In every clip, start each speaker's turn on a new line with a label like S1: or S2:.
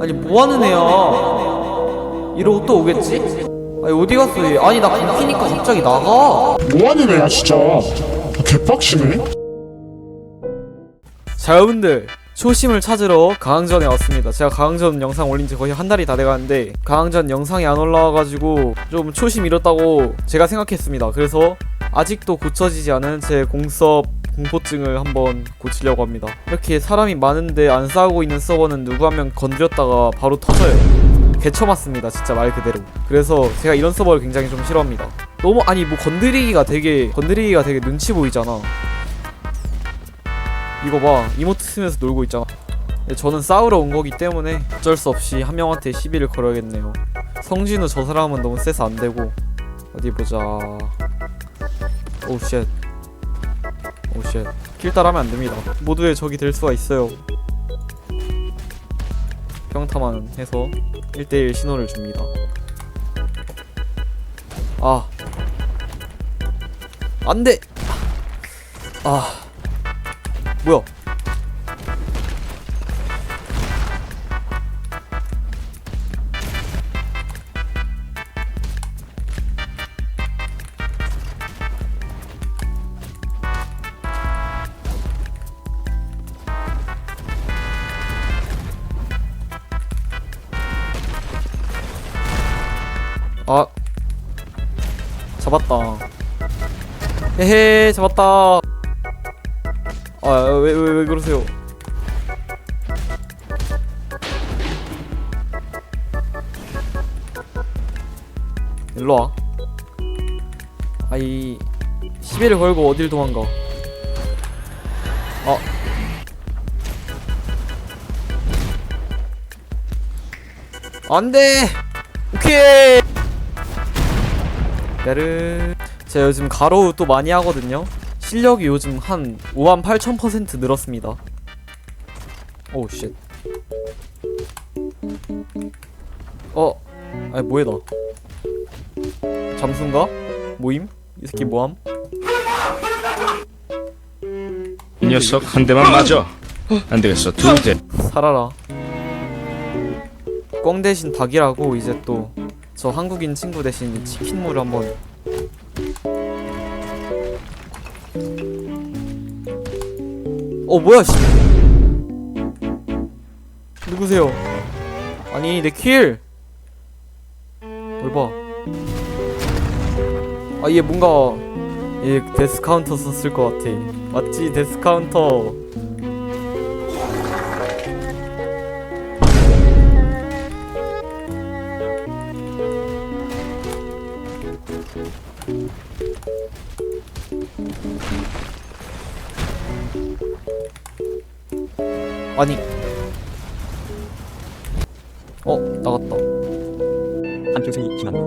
S1: 아니 뭐하는 애야? 이러고 또 오겠지? 아니 어디 갔어 얘? 아니 나 감기니까 갑자기 나가.
S2: 뭐하는 애야 진짜? 아, 개빡치네.
S1: 자 여러분들. 초심을 찾으러 강항전에 왔습니다. 제가 강항전 영상 올린 지 거의 한 달이 다 돼가는데 강항전 영상이 안 올라와가지고 좀 초심 잃었다고 제가 생각했습니다. 그래서 아직도 고쳐지지 않은 제 공섭 공포증을 한번 고치려고 합니다. 이렇게 사람이 많은데 안 싸우고 있는 서버는 누구 한 명 건드렸다가 바로 터져요. 개쳐맞습니다 진짜 말 그대로. 그래서 제가 이런 서버를 굉장히 좀 싫어합니다. 너무 아니 뭐 건드리기가 되게 건드리기가 되게 눈치 보이잖아. 이거 봐 이모트 쓰면서 놀고 있잖아. 저는 싸우러 온 거기 때문에 어쩔 수 없이 한 명한테 시비를 걸어야겠네요. 성진우 저 사람은 너무 세서 안 되고. 어디 보자. 오쉣. 오 쉣킬 따라하면 안 됩니다. 모두의 적이 될 수가 있어요. 평타만 해서 1대1 신호를 줍니다. 아. 안 돼! 아. 뭐야 아. 잡았다. 헤헤 잡았다. 아왜 왜 왜 그러세요? 일로와. 아이 시비를 걸고 어딜 도망가. 아. 안돼! 오케이 야르 제가 요즘 가로우 또 많이 하거든요 실력이 요즘 한 5만 8천 퍼센트 늘었습니다 오우 쉣 어? 아니 뭐해 나 잠수인가? 모임? 이 새끼 뭐함?
S3: 이 녀석 한 대만 맞아. 안 되겠어. 두 대.
S1: 살아라 꽝 대신 닭이라고 이제 또 저 한국인 친구 대신 이 치킨무를 한번. 어 뭐야 씨. 누구세요? 아니 내킬. 뭘봐 아. 얘 뭔가 얘 데스 카운터 썼을 것 같아. 맞지? 데스 카운터 아니. 어 나갔다.
S4: 한평생이 지났다.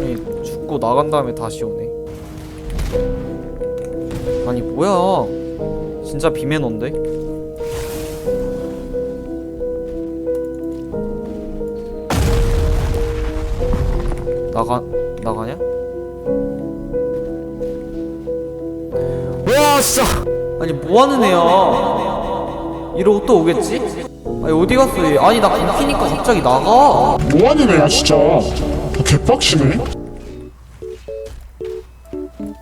S1: 아니 죽고 나간 다음에 다시 오네. 아니 뭐야? 진짜 비매너인데? 나가 나가냐? 와 진짜 아니 뭐하는 애야? 이러고 또 오겠지? 아니 어디 갔어? 얘? 아니 나 감기니까 갑자기 나가.
S2: 뭐하는 애야 진짜? 아, 개빡치네.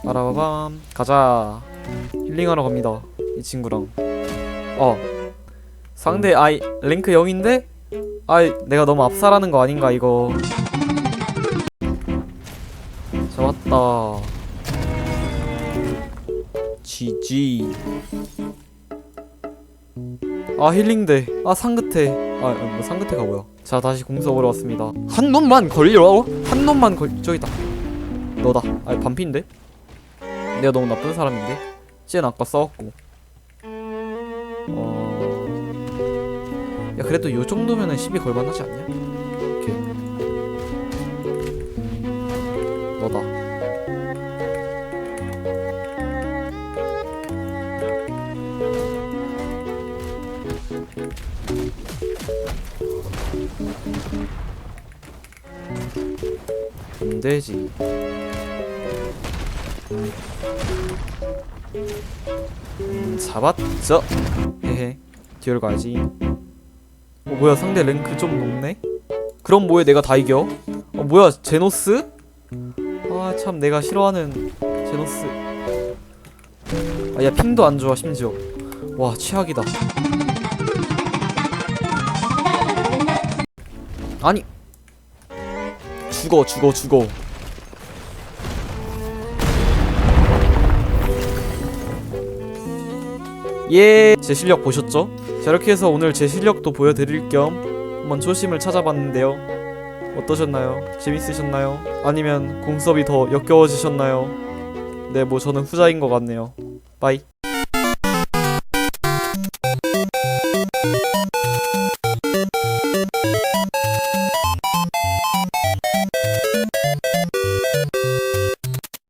S1: 빠라바밤. 가자. 힐링하러 갑니다 이 친구랑. 어. 상대 아이 랭크 0인데? 아이 내가 너무 압살하는 거 아닌가 이거. 잡았다 GG 아 힐링돼. 아 상긋해 아뭐 상긋해가 뭐야? 자 다시 공석으로 왔습니다. 한 놈만 걸려 한 놈만 걸 저기다. 너다. 아 반피인데? 내가 너무 나쁜 사람인데? 쟤는 아까 싸웠고. 어... 야 그래도 요 정도면은 시비 걸만하지 않냐? 오케이. 너다 안 되지. 음, 잡았죠 헤헤. 듀얼 가야지. 어 뭐야 상대 랭크 좀 높네? 그럼 뭐해? 내가 다 이겨? 어 뭐야 제노스? 아 참 내가 싫어하는 제노스. 아야 핑도 안 좋아 심지어. 와 최악이다. 아니 죽어 죽어 죽어 예, 제 실력 보셨죠? 자 이렇게 해서 오늘 제 실력도 보여드릴 겸 한번 초심을 찾아봤는데요 어떠셨나요? 재밌으셨나요? 아니면 공섭이 더 역겨워지셨나요? 네, 뭐 저는 후자인 것 같네요. 빠이.